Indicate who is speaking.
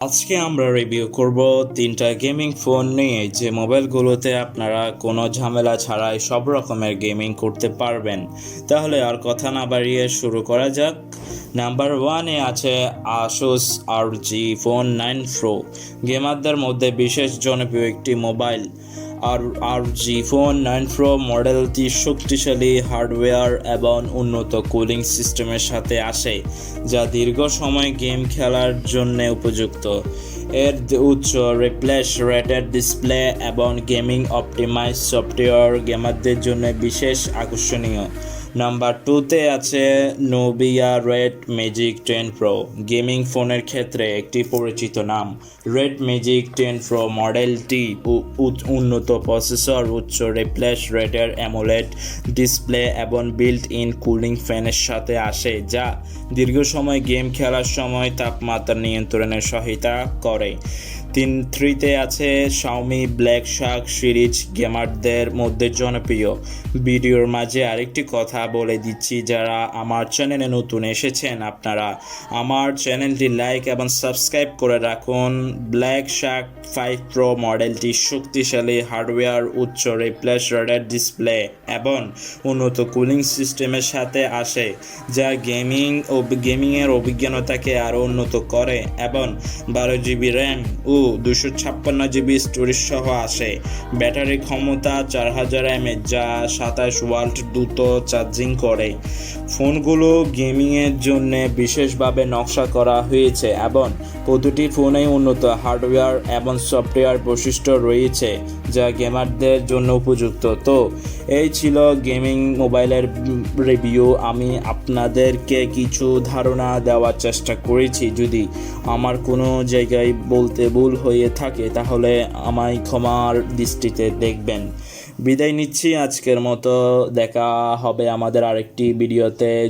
Speaker 1: আজকে আমরা রিভিউ করব তিনটা গেমিং ফোন নিয়ে যে মোবাইলগুলোতে আপনারা কোনো ঝামেলা ছাড়াই সব রকমের গেমিং করতে পারবেন। তাহলে আর কথা না বাড়িয়ে শুরু করা যাক। নাম্বার ওয়ানে আছে Asus R G phone nine pro গেমারদের মধ্যে বিশেষ জনপ্রিয় একটি মোবাইল আর R G phone nine pro মডেলটি শক্তিশালী হার্ডওয়্যার এবং উন্নত কুলিং সিস্টেমের সাথে আসে, যা দীর্ঘ সময় গেম খেলার জন্য উপযুক্ত। এর উচ্চ রিপ্লেস রেটেড ডিসপ্লে এবং গেমিং অপটিমাইজ সফটওয়্যার গেমারদের জন্য বিশেষ আকর্ষণীয়। নাম্বার টুতে আছে Nubia red magic ten pro gaming ফোনের ক্ষেত্রে একটি পরিচিত নাম। রেড ম্যাজিক টেন প্রো মডেলটি উন্নত প্রসেসর উচ্চ রিপ্লেস রেটের অ্যামোলেড ডিসপ্লে এবং বিল্ট ইন কুলিং ফ্যানের সাথে আসে, যা দীর্ঘ সময় গেম খেলার সময় তাপমাত্রা নিয়ন্ত্রণের সহায়তা করে। তিন থ্রিতে আছে শাওমি ব্ল্যাক শার্ক সিরিজ গেমারদের মধ্যে জনপ্রিয়। ভিডিওর মাঝে আরেকটি কথা বলে দিচ্ছি, যারা আমার চ্যানেলে নতুন এসেছেন আপনারা, আমার চ্যানেলটি লাইক এবং সাবস্ক্রাইব করে রাখুন। ব্ল্যাক শার্ক ফাইভ প্রো মডেলটি শক্তিশালী হার্ডওয়্যার, উচ্চ রিপ্লেস রেডার ডিসপ্লে এবং উন্নত কুলিং সিস্টেমের সাথে আসে, যা গেমিং ও গেমিংয়ের অভিজ্ঞতাকে আরও উন্নত করে এবং বারো জিবি র্যাম ও দুশো ছাপ্পান্ন জিবি স্টোরেজ সহ আসে। ব্যাটারি ক্ষমতা চার হাজার এমএচ যা সাতাশ ওয়াল্ট দ্রুত চার্জিং করে। ফোনগুলো গেমিংয়ের জন্য বিশেষভাবে নকশা করা হয়েছে এবং প্রতিটি ফোনেই উন্নত হার্ডওয়্যার এবং সফটওয়্যার বৈশিষ্ট্য রয়েছে, যা গেমারদের জন্য উপযুক্ত। তো, এই ছিল গেমিং মোবাইলের রিভিউ। আমি আপনাদেরকে কিছু ধারণা দেওয়ার চেষ্টা করেছি। যদি আমার কোনো জায়গায় বলতে ভুল হয়ে থাকে, তাহলে আমায় ক্ষমার দৃষ্টিতে দেখবেন। বিদায় নিচ্ছি আজকের মতো। দেখা হবে আমাদের আরেকটি ভিডিওতে।